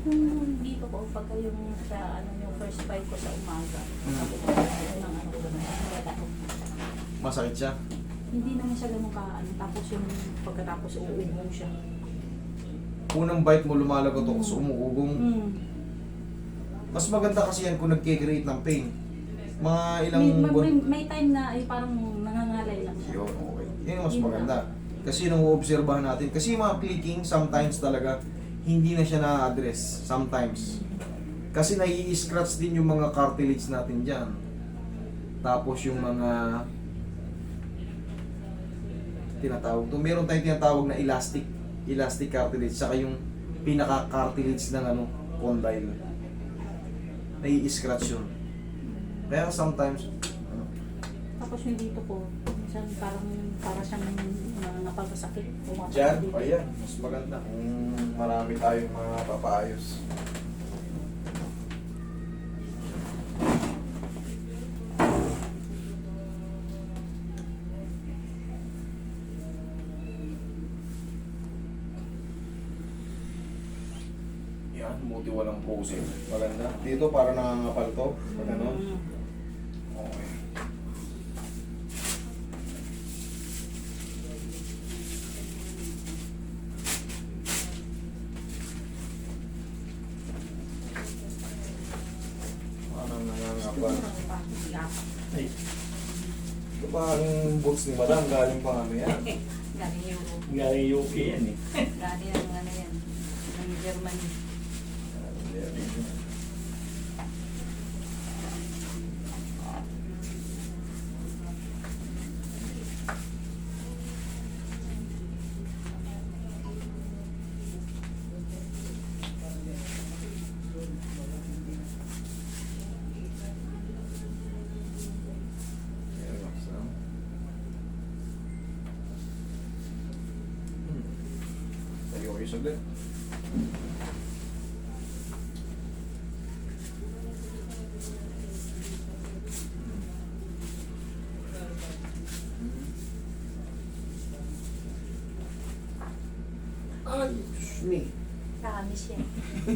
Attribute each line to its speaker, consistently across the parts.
Speaker 1: Yung dito ko, pagka yung sa ano yung first bite ko sa umaga,
Speaker 2: Mm.
Speaker 1: sabi ko, ano ng ano ko naman, wala ko.
Speaker 2: Masakit siya.
Speaker 1: Hindi naman siya ganun ka, ano, tapos yung pagkatapos uubong siya.
Speaker 2: Unang bite mo lumalagot ako sa umuugong.
Speaker 1: Hmm.
Speaker 2: Mas maganda kasi yan kung nagkikreate ng pain. Mga ilang
Speaker 1: May, may,
Speaker 2: buwan.
Speaker 1: may, may time na ay parang nangangalay lang siya.
Speaker 2: Yun, okay. Yun yung mas maganda. Kasi nung uobserbahan natin, kasi yung mga clicking, sometimes talaga, hindi na siya na-address. Sometimes. Kasi nai-scratch din yung mga cartilage natin dyan. Tapos yung mga tinatawag to. Meron tayong tinatawag na elastic elastic cartilage saka yung pinaka cartilage ng ano condyle. Nai-scratch yun. Kaya sometimes ano,
Speaker 1: Tapos yung dito ko, minsan parang para siyang uh, napapasakit.
Speaker 2: Diyan,
Speaker 1: dito.
Speaker 2: ayan, mas maganda kung marami tayong mga papayos. Yan, buti walang pose. Maganda. Dito para nangangapal to. Pag ano.
Speaker 1: Mm.
Speaker 2: Okay. Parang nangangapal. Ay. Ito ba ang books ni Madam? Galing pa ano yan?
Speaker 1: Galing yung
Speaker 3: Galing UK yan eh.
Speaker 1: galing ang ano yan, ng Germany.
Speaker 2: Relax lang. Hmm. Tayo kayo saglit. Ay, Diyos me.
Speaker 1: Kakamis yan.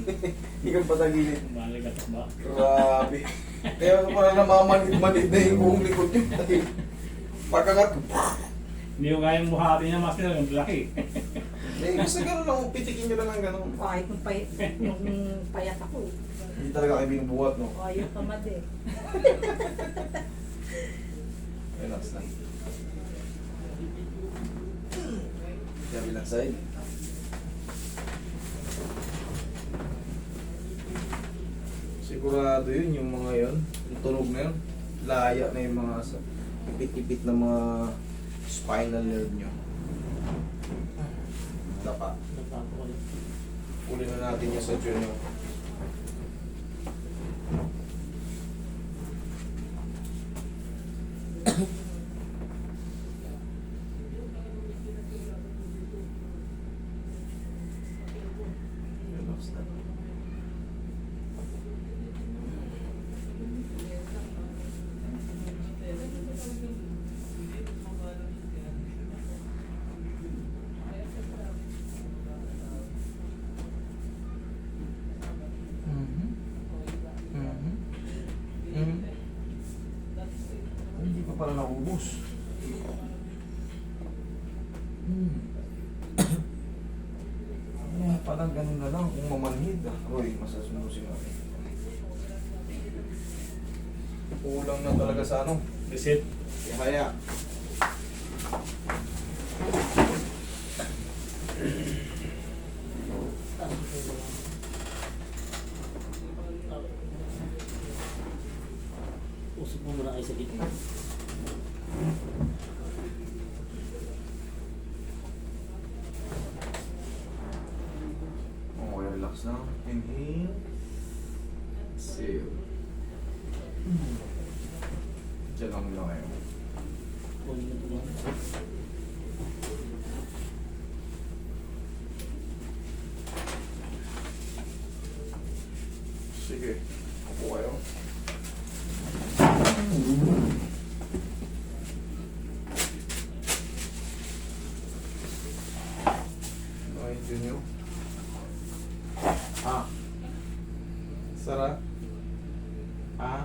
Speaker 2: Ikaw patagilid.
Speaker 3: Malagat ba?
Speaker 2: Grabe. Kaya pala namamanid-manid na yung buong likod niyo. Dahil pagkagat ko,
Speaker 3: Hindi ko kayang buhati niya mas yung laki.
Speaker 2: eh, gusto gano'n lang, pitikin nyo lang ng gano'n.
Speaker 1: Kahit nung payat, nung payat ako, eh.
Speaker 2: Hindi talaga kayo binubuhat, no?
Speaker 1: ayaw tamad eh.
Speaker 2: Relax lang. Kabilang side. Sigurado yun, yung mga yun. Yung tunog na yun. Laya na yung mga sa ipit-ipit na mga spinal nerve nyo. Uli na natin yung sa junior. pala naubos. Hmm. Kaya parang ganun na lang kung mamanhid. ah. Roy, masasunusin natin. Kulang na talaga sa ano.
Speaker 3: Reset.
Speaker 2: Kaya.
Speaker 4: Usap mo muna kayo sa gitna.
Speaker 2: Okay, relax na. Inhale. Exhale. Diyan lang muna kayo. Sige. Upo kayo. Okay, Junior. Ah, Sara. Ah.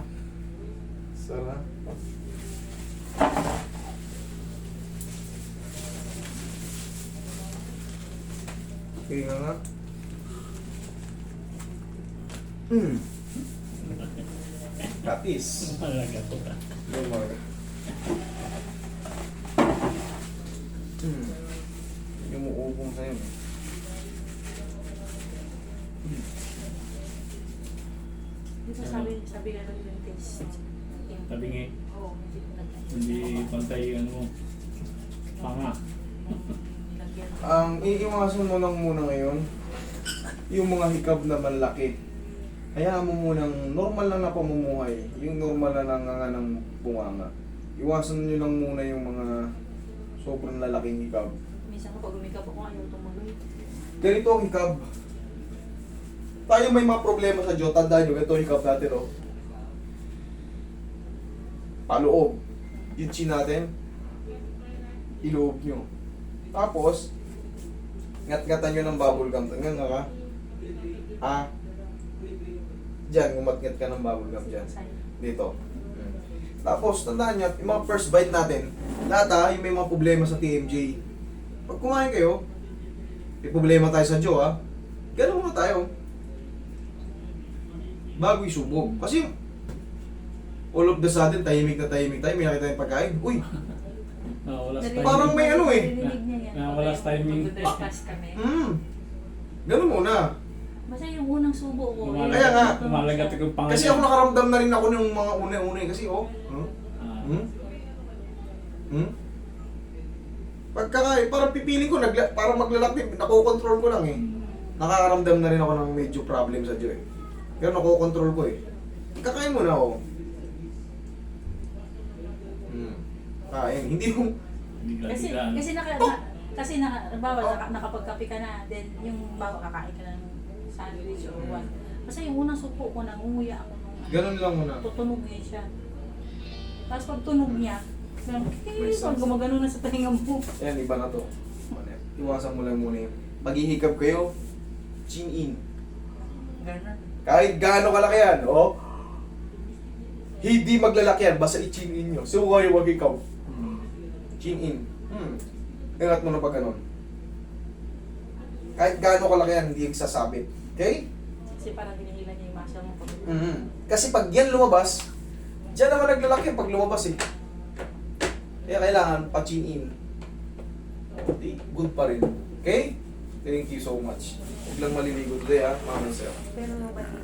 Speaker 2: Sara. Okay nga nga. Hmm. Kapis.
Speaker 3: Malaga po.
Speaker 2: Lumar. Hmm. Yung muupong sa'yo. eh.
Speaker 1: Di ba sabi, sabi ka ng dentist?
Speaker 3: Sabi nga,
Speaker 1: Oo, hindi ko nag-
Speaker 3: hindi pantay yung ano mo. Panga.
Speaker 1: nilagyan.
Speaker 2: Ang iiwasan mo lang muna ngayon, yung mga hikab na malaki. Hayaan mo munang normal lang na pamumuhay, yung normal na nanganga ng bunganga. Iwasan nyo lang muna yung mga sobrang lalaking hikab.
Speaker 1: Minsan kapag umikap ako, ayaw tumuloy.
Speaker 2: Ganito ang hikab. Tayo may mga problema sa Diyos, tandaan nyo, ito hikab natin, oh. Paloob. Yung chin natin, iloob nyo. Tapos, ngat-ngatan nyo ng bubble gum. Nga nga ka. Ah. Diyan, umatngat ka ng bubble gum dyan. Dito. Tapos, tandaan nyo, yung mga first bite natin, lahat ha, yung may mga problema sa TMJ. Pag kumain kayo, may problema tayo sa Joe ha, ganun muna tayo. Bago isubog. Kasi, all of the sudden, tahimik na tahimik tayo, may nakita yung pagkain. Uy,
Speaker 1: Narinig-
Speaker 3: timing.
Speaker 2: Parang may ano eh.
Speaker 1: Narinig niya yan.
Speaker 3: Nakawala sa timing.
Speaker 5: Magdadiscuss kami.
Speaker 2: mm, ganun muna.
Speaker 1: Basta yung unang subo ko.
Speaker 3: Lumalagat-
Speaker 2: Kaya nga.
Speaker 3: Lumalagat yung panga
Speaker 2: Kasi ako nakaramdam na rin ako ng mga una-una eh. Kasi oh, hmm?
Speaker 3: Ah.
Speaker 2: Hmm? Hmm? Pagkakain, parang pipiling ko, nagla, parang maglalaki, nakokontrol ko lang eh. Nakakaramdam na rin ako ng medyo problem sa Diyo eh. Pero nakokontrol ko eh. Kakain mo na ako. Hmm. Kain. Hindi mo,
Speaker 1: Kasi, kasi naka, na, kasi naka, bawa, naka, nakapagkape ka na, then yung bawa kakain ka na ng sandwich or what. Basta yung unang supo ko, nangunguya ako nung
Speaker 2: ganun lang muna.
Speaker 1: tutunog niya siya. Tapos pag tunog niya, ganun, eh,
Speaker 2: sense.
Speaker 1: pag gumagano na sa tainga mo.
Speaker 2: Ayan, iba na to. Iwasan mo lang muna yun. Maghihikab kayo, chin in.
Speaker 1: Ganun.
Speaker 2: Kahit gaano kalaki yan, oh. Hindi maglalaki yan, basta i-chin in nyo. So, kayo wag ikaw. Chin in. Hmm. Ingat mo na pag ganun. Kahit gaano kalaki yan, hindi yung sasabit. Okay?
Speaker 1: Kasi parang hinihilan niya yung muscle mo pag
Speaker 2: mm Kasi pag yan lumabas, dyan naman naglalaki pag lumabas eh. Kaya kailangan pa-chin in. Okay, good pa rin. Okay? Thank you so much. Huwag lang maliligo today ah. ha, mama sir.
Speaker 1: Pero mabati